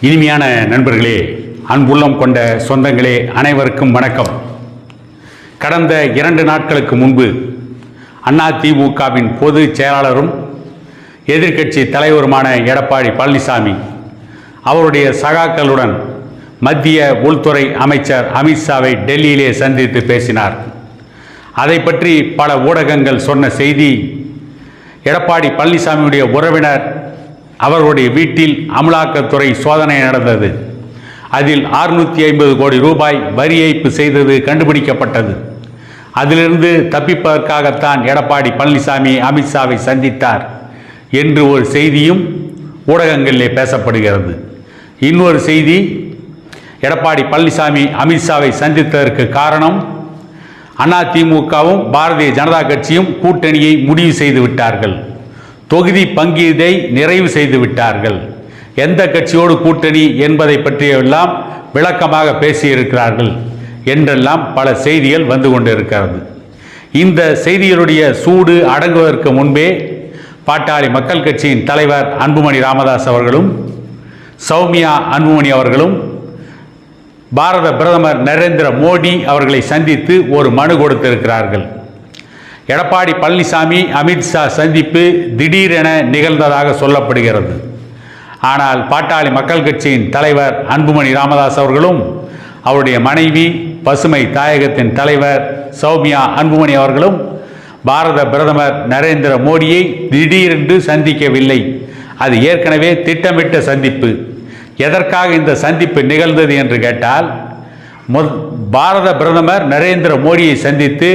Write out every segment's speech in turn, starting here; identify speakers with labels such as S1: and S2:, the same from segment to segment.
S1: இனிமையான நண்பர்களே அன்புள்ளம் கொண்ட சொந்தங்களே அனைவருக்கும் வணக்கம். கடந்த இரண்டு நாட்களுக்கு முன்பு அதிமுகவின் பொதுச் செயலாளரும் எதிர்க்கட்சி தலைவருமான எடப்பாடி பழனிசாமி அவருடைய சகாக்களுடன் மத்திய உள்துறை அமைச்சர் அமித்ஷாவை டெல்லியிலே சந்தித்து பேசினார். அதை பற்றி பல ஊடகங்கள் சொன்ன செய்தி எடப்பாடி பழனிசாமியுடைய உறவினர் அவர்களுடைய வீட்டில் அமலாக்கத்துறை சோதனை நடந்தது. அதில் 650 ஐம்பது கோடி ரூபாய் வரி ஏய்ப்பு செய்தது கண்டுபிடிக்கப்பட்டது. அதிலிருந்து தப்பிப்பதற்காகத்தான் எடப்பாடி பழனிசாமி அமித்ஷாவை சந்தித்தார் என்று ஒரு செய்தியும் ஊடகங்களிலே பேசப்படுகிறது. இன்னொரு செய்தி எடப்பாடி பழனிசாமி அமித்ஷாவை சந்தித்ததற்கு காரணம் அதிமுகவும் பாரதிய ஜனதா கட்சியும் கூட்டணியை முடிவு செய்து விட்டார்கள். தொகுதி பங்கீடை நிறைவு செய்து விட்டார்கள். எந்த கட்சியோடு கூட்டணி என்பதை பற்றியெல்லாம் விளக்கமாக பேசியிருக்கிறார்கள் என்றெல்லாம் பல செய்திகள் வந்து கொண்டிருக்கிறது. இந்த செய்திகளுடைய சூடு அடங்குவதற்கு முன்பே பாட்டாளி மக்கள் கட்சியின் தலைவர் அன்புமணி ராமதாஸ் அவர்களும் சௌமியா அன்புமணி அவர்களும் பாரத பிரதமர் நரேந்திர மோடி அவர்களை சந்தித்து ஒரு மனு கொடுத்திருக்கிறார்கள். எடப்பாடி பழனிசாமி அமித்ஷா சந்திப்பு திடீரென நிகழ்ந்ததாக சொல்லப்படுகிறது. ஆனால் பாட்டாளி மக்கள் கட்சியின் தலைவர் அன்புமணி ராமதாஸ் அவர்களும் அவருடைய மனைவி பசுமை தாயகத்தின் தலைவர் சௌமியா அன்புமணி அவர்களும் பாரத பிரதமர் நரேந்திர மோடியை திடீரென்று சந்திக்கவில்லை. அது ஏற்கனவே திட்டமிட்ட சந்திப்பு. எதற்காக இந்த சந்திப்பு நிகழ்ந்தது என்று கேட்டால் பாரத பிரதமர் நரேந்திர மோடியை சந்தித்து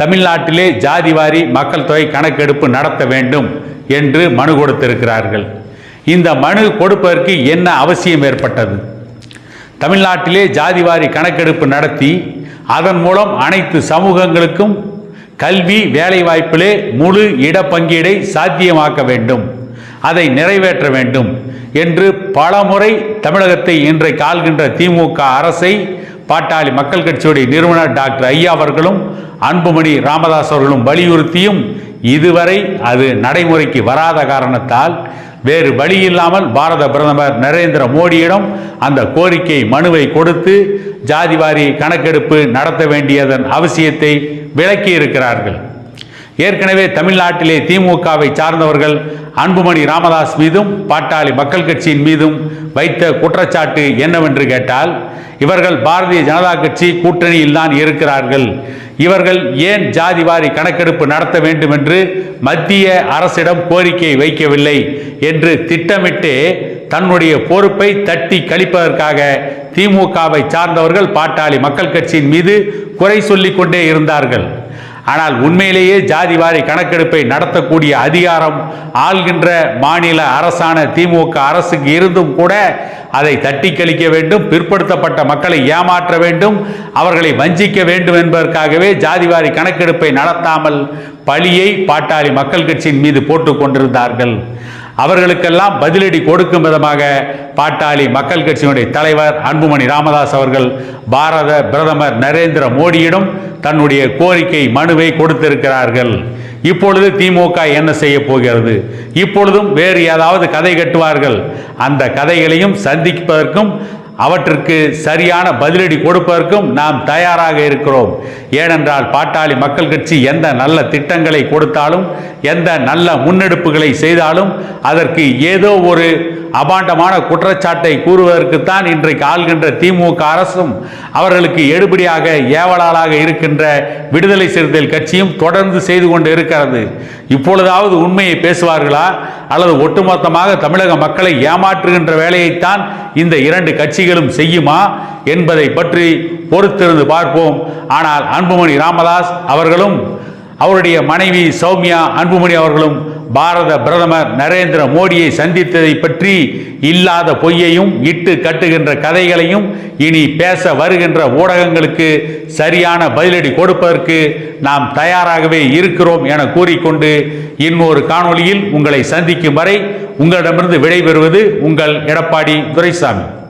S1: தமிழ்நாட்டிலே ஜாதிவாரி மக்கள் தொகை கணக்கெடுப்பு நடத்த வேண்டும் என்று மனு கொடுத்திருக்கிறார்கள். இந்த மனு கொடுப்பதற்கு என்ன அவசியம் ஏற்பட்டது? தமிழ்நாட்டிலே ஜாதிவாரி கணக்கெடுப்பு நடத்தி அதன் மூலம் அனைத்து சமூகங்களுக்கும் கல்வி வேலைவாய்ப்பிலே முழு இடப்பங்கீடை சாத்தியமாக்க வேண்டும். அதை நிறைவேற்ற வேண்டும் என்று பலமுறை தமிழகத்தை இன்றைக்கு ஆள்கின்ற திமுக அரசை பாட்டாளி மக்கள் கட்சியுடைய நிறுவனர் டாக்டர் ஐயா அவர்களும் அன்புமணி ராமதாஸ் அவர்களும் வலியுறுத்தியும் இதுவரை அது நடைமுறைக்கு வராத காரணத்தால் வேறு வழி இல்லாமல் பாரத பிரதமர் நரேந்திர மோடியிடம் அந்த கோரிக்கை மனுவை கொடுத்து ஜாதிவாரி கணக்கெடுப்பு நடத்த வேண்டியதன் அவசியத்தை விளக்கியிருக்கிறார்கள். ஏற்கனவே தமிழ்நாட்டிலே திமுகவை சார்ந்தவர்கள் அன்புமணி ராமதாஸ் மீதும் பாட்டாளி மக்கள் கட்சியின் மீதும் வைத்த குற்றச்சாட்டு என்னவென்று கேட்டால் இவர்கள் பாரதிய ஜனதா கட்சி கூட்டணியில் தான் இருக்கிறார்கள். இவர்கள் ஏன் ஜாதிவாரி கணக்கெடுப்பு நடத்த வேண்டும் என்று மத்திய அரசிடம் கோரிக்கை வைக்கவில்லை என்று திட்டமிட்டு தன்னுடைய பொறுப்பை தட்டி கழிப்பதற்காக திமுகவை சார்ந்தவர்கள் பாட்டாளி மக்கள் கட்சியின் மீது குறை சொல்லிக் கொண்டே இருந்தார்கள். ஆனால் உண்மையிலேயே ஜாதிவாரி கணக்கெடுப்பை நடத்தக்கூடிய அதிகாரம் ஆள்கின்ற மாநில அரசான திமுக அரசுக்கு இருந்தும் கூட அதை தட்டி கழிக்க வேண்டும் பிற்படுத்தப்பட்ட மக்களை ஏமாற்ற வேண்டும் அவர்களை வஞ்சிக்க வேண்டும் என்பதற்காகவே ஜாதிவாரி கணக்கெடுப்பை நடத்தாமல் பழியை பாட்டாளி மக்கள் கட்சியின் மீது போட்டுக் கொண்டிருந்தார்கள். அவர்களுக்கெல்லாம் பதிலடி கொடுக்கும் விதமாக பாட்டாளி மக்கள் கட்சியினுடைய தலைவர் அன்புமணி ராமதாஸ் அவர்கள் பாரத பிரதமர் நரேந்திர மோடியிடம் தன்னுடைய கோரிக்கை மனுவை கொடுத்திருக்கிறார்கள். இப்பொழுது திமுக என்ன செய்ய போகிறது? இப்பொழுதும் வேறு ஏதாவது கதை கட்டுவார்கள். அந்த கதைகளையும் சந்திப்பதற்கும் அவற்றிற்கு சரியான பதிலடி கொடுப்பதற்கும் நாம் தயாராக இருக்கிறோம். ஏனென்றால் பாட்டாளி மக்கள் கட்சி எந்த நல்ல திட்டங்களை கொடுத்தாலும் எந்த நல்ல முன்னெடுப்புகளை செய்தாலும் அதற்கு ஏதோ ஒரு அபாண்டமான குற்றச்சாட்டை கூறுவதற்குத்தான் இன்றைக்கு ஆள்கின்ற திமுக அரசும் அவர்களுக்கு எடுபடியாக ஏவலாளாக இருக்கின்ற விடுதலை சிறுத்தைகள் கட்சியும் தொடர்ந்து செய்து கொண்டு இருக்கிறது. இப்பொழுதாவது உண்மையை பேசுவார்களா? அல்லது ஒட்டுமொத்தமாக தமிழக மக்களை ஏமாற்றுகின்ற வேலையைத்தான் இந்த இரண்டு கட்சிகளும் செய்யுமா? என்பதை பற்றி பொறுத்திருந்து பார்ப்போம். ஆனால் அன்புமணி ராமதாஸ் அவர்களும் அவருடைய மனைவி சௌமியா அன்புமணி அவர்களும் பாரத பிரதமர் நரேந்திர மோடியை சந்தித்ததை பற்றி இல்லாத பொய்யையும் இட்டு கட்டுகின்ற கதைகளையும் இனி பேச வருகின்ற ஊடகங்களுக்கு சரியான பதிலடி கொடுப்பதற்கு நாம் தயாராகவே இருக்கிறோம் என கூறிக்கொண்டு இன்னொரு காணொளியில் உங்களை சந்திக்கும் வரை உங்களிடமிருந்து விடைபெறுவது உங்கள் எடப்பாடி துரைசாமி.